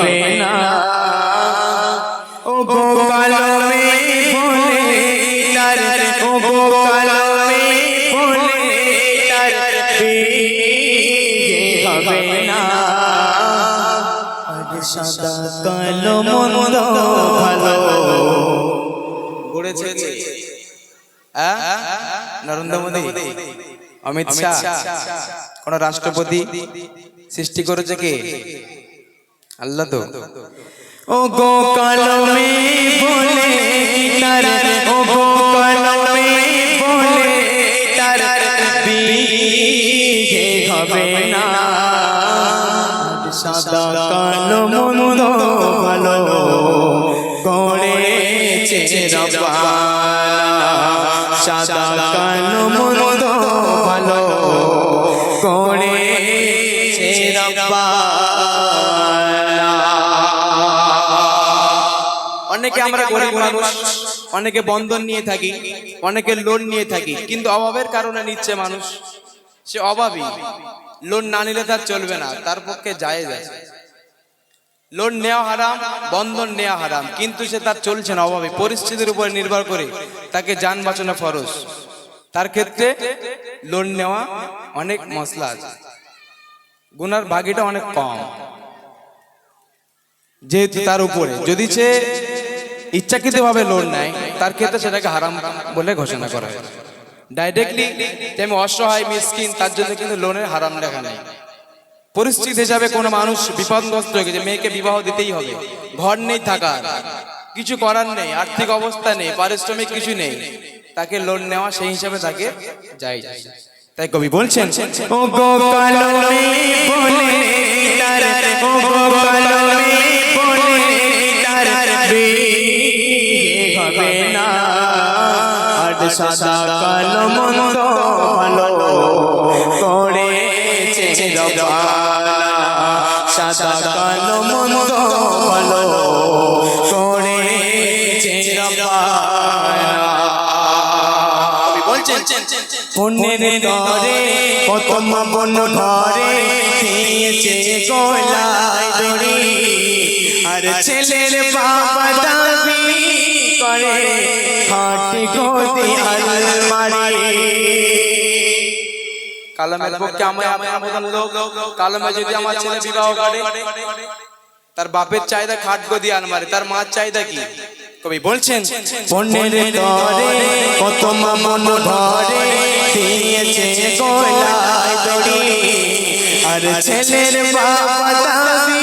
হবে না। ও গো কালমে বলে তার ও গো কালমে বলে তার হবে না। সাদা কালো মন্দ ভালো। গড়েছে? নরেন্দ্র মোদী অমিত শাহ। কোন রাষ্ট্রপতি সৃষ্টি করেছে কে? আল্লাহ তো। ও গো কলমে বলে তার ও গো কলমে বলে তার, বিয়ে হবে না। সাদা কালো মন্দ ভালো করেছে সাদা কালো মন্দ ভালো করেছে রব্বানা অনেকে আমরা গরিব মানুষ অনেকে বন্ধন নিয়ে থাকি অনেকে লোন নিয়ে থাকি কিন্তু অভাবের কারণে নিচ্ছে মানুষ। সে অভাবী লোন না নিলে তার চলবে না তার পক্ষে যায় যায় লোন নেওয়া হারাম বন্ধন নেওয়া হারাম কিন্তু সে তার চলছে না অভাবে পরিস্থিতির উপর নির্ভর করে তাকে যান বাঁচানো ফরজ। তার ক্ষেত্রে লোন নেওয়া অনেক মশলা আছে। গুনার ভাগিটা অনেক কম। যেহেতু তার উপরে যদি সে ইচ্ছাকৃত ভাবে লোন নেয়, তার ক্ষেত্রে সেটাকে হারাম বলে ঘোষণা করা হয়। ডাইরেক্টলি আমি অসহায় মিসকিন তার জন্য কিন্তু লোনের হারাম দেখা নেই। পরিস্থিতি হিসাবে কোনো মানুষ বিপদগ্রস্ত হয়ে গেছে, মেয়েকে বিবাহ দিতেই হবে। ঘর নেই থাকার, কিছু করার নেই, আর্থিক অবস্থা নেই, পারিশ্রমিক কিছু নেই, তাকে লোন নেওয়া সেই হিসাবে তাকে যাই তাই কবি বলছেন ও গো কলমে সাদা কালো মন্দ ভালো করেছে সাদা কালো মন্দ ভালো করেছে পুণ্যের তরে কত মন ঘরে, দিয়েছে গোলায় আর ছেলের বাবা দাবি করে। খাটি গদি আলমারি কালামের পক্ষে আমার আমার মতন লোক কালামে যদি আমার ছেলে বিবাহ করে তার বাপের চাহিদা খাট গদি আলমারি তার মার চাহিদা কি? কবি বলছেন পুণ্যের তরে কত মন ঘরে দিয়েছে গোলায় দড়ি। আর ছেলের বাবা দাবি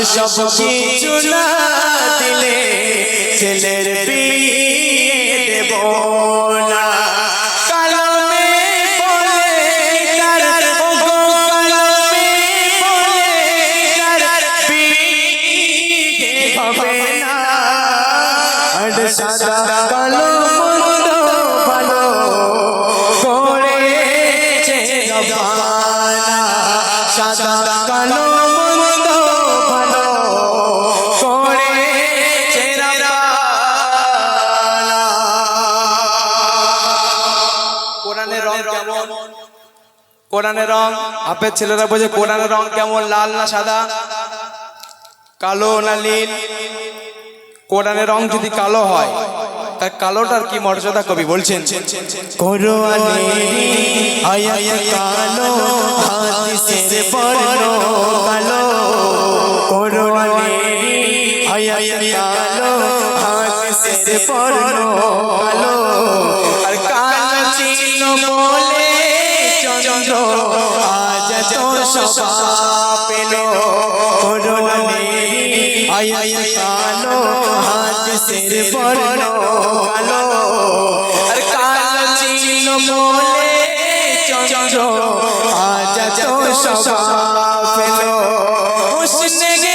এসব কিছু না দিলে ছেলের বিয়ে দেব না। সাদা কালো কেমন? কোরআনের রং, আপের ছেলেরা বোঝে কোরআনের রং কেমন, লাল না সাদা? কালো না নীল? কোরআনের রং যদি কালো হয়, তার কালোটার কি মর্যাদা কবি বলছেন? কালো। আজ সবা পেল কোরআনেরি আয়াত কালো হাদিসের বর্ণ কালো। আর কাল বলে আজ যত সবা পেল। হুসনে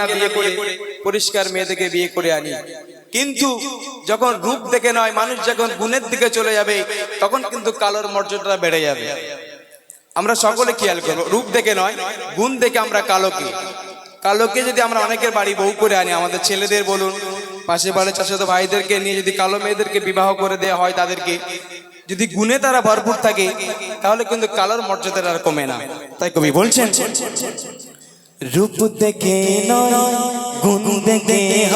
না বিয়ে করে পরিষ্কার মেয়েদেরকে বিয়ে করে আনি। কিন্তু যখন রূপ দেখে নয় মানুষ যখন গুণের দিকে চলে যাবে তখন কিন্তু কালোর মর্যাদাটা বেড়ে যাবে। আমরা সকলে খেয়াল করব রূপ দেখে নয় গুণ দেখে আমরা কালোকে। কালোকে যদি আমরা অনেকের বাড়ি বউ করে আনি আমাদের ছেলেদের বলুন পাশে বাড়ির চাষাতো ভাইদেরকে নিয়ে যদি কালো মেয়েদেরকে বিবাহ করে দেওয়া হয় তাদেরকে যদি গুণে তারা ভরপুর থাকে তাহলে কিন্তু কালোর মর্যাদাটা আর কমে না। তাই কবি বলছেন রূপ দেখে নয়, গুণ দেখে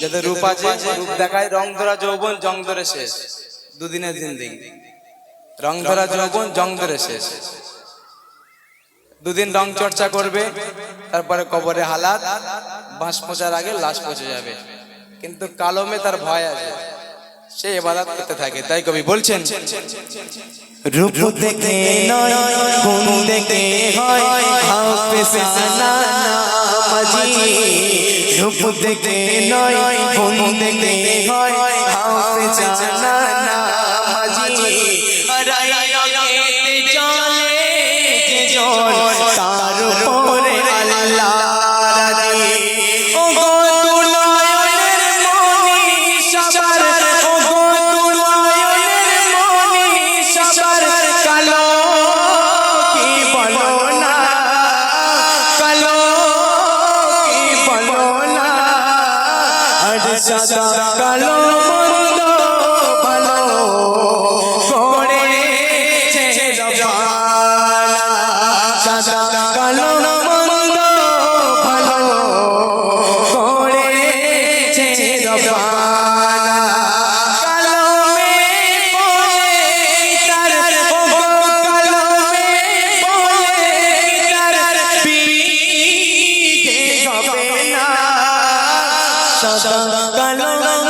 যাদের রূপ আছে, রূপ দেখায়, রং ধরা যৌবন, জং ধরে শেষ। দুদিনের জিন্দিগি। রং ধরা যৌবন, জং ধরে শেষ। দুদিন রং চর্চা করবে, তারপরে কবরে হালাত, বাঁশ পচার আগে লাশ পচে যাবে। কিন্তু কালমে তার ভয় আছে সে এবাদাত করতে থাকে, তাই কবি বলছেন, রূপ দেখে নয় গুণ দেখে হয় রূপ দেখে নয় গুণ দেখে হয় হাফেজানা নামাজি সাদা কালো সাদা কালো